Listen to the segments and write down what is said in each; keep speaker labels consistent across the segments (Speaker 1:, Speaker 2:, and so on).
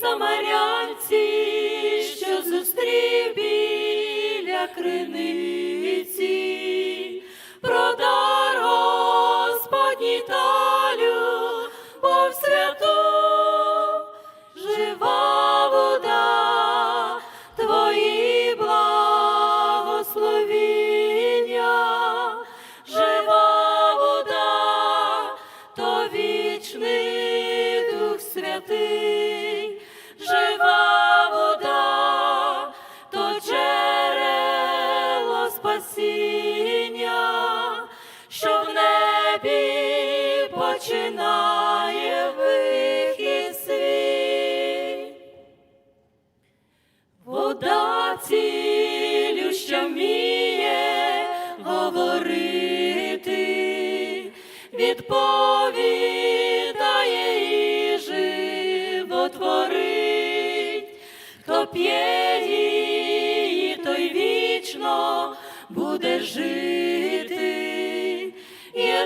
Speaker 1: самарянці, що зустрів біля криниці, продар Господній талю, бо в святу жива вода, твої благословіння, жива вода, то вічний Дух Святий, починає вихід свій. Вода цілюща вміє говорити, відповідає і животворить, хто п'є її, той вічно буде жити.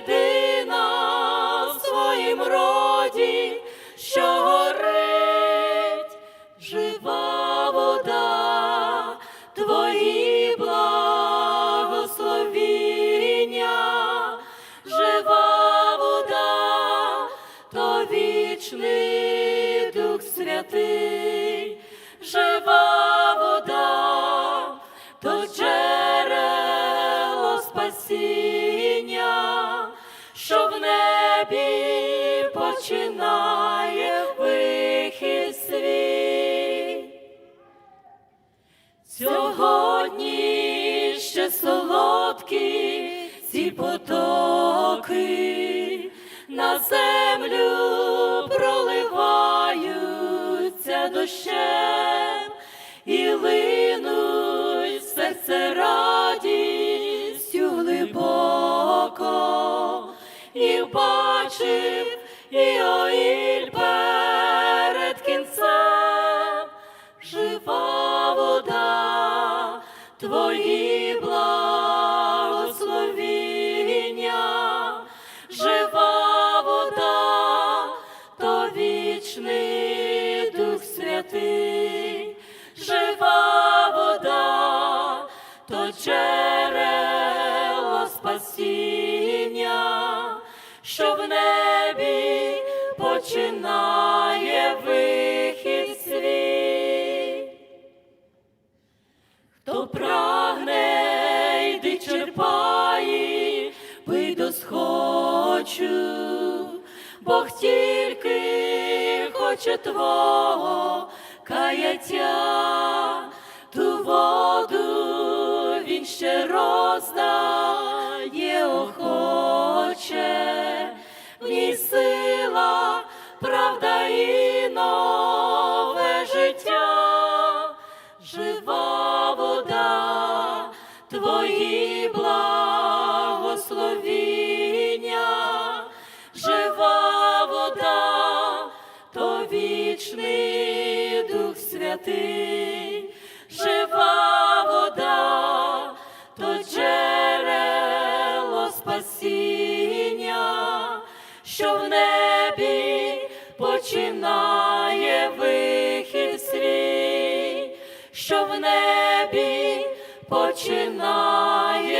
Speaker 1: Своїм роді, що горить, жива вода, твої благословіння, жива вода, то вічний Дух Святий, жива вода, то джерело спасіння, що в небі починає вихід свій. Сьогодні ще солодкі ці потоки на землю проливаються дощем і линуть серце радістю глибоко, і бачив Іоїль перед кінцем. Жива вода, твої благословіння, жива вода, то вічний Дух Святий, жива вода, то джерело спасіння, що в небі починає вихід свій. Хто прагне, йди черпай, пий досхочу, Бог тільки хоче твого каяття, ту воду він ще роздає охоче, твої благословіння, жива вода, то вічний Дух Святий, жива вода, то джерело спасіння, що в небі починає вихід свій, що в небі починає.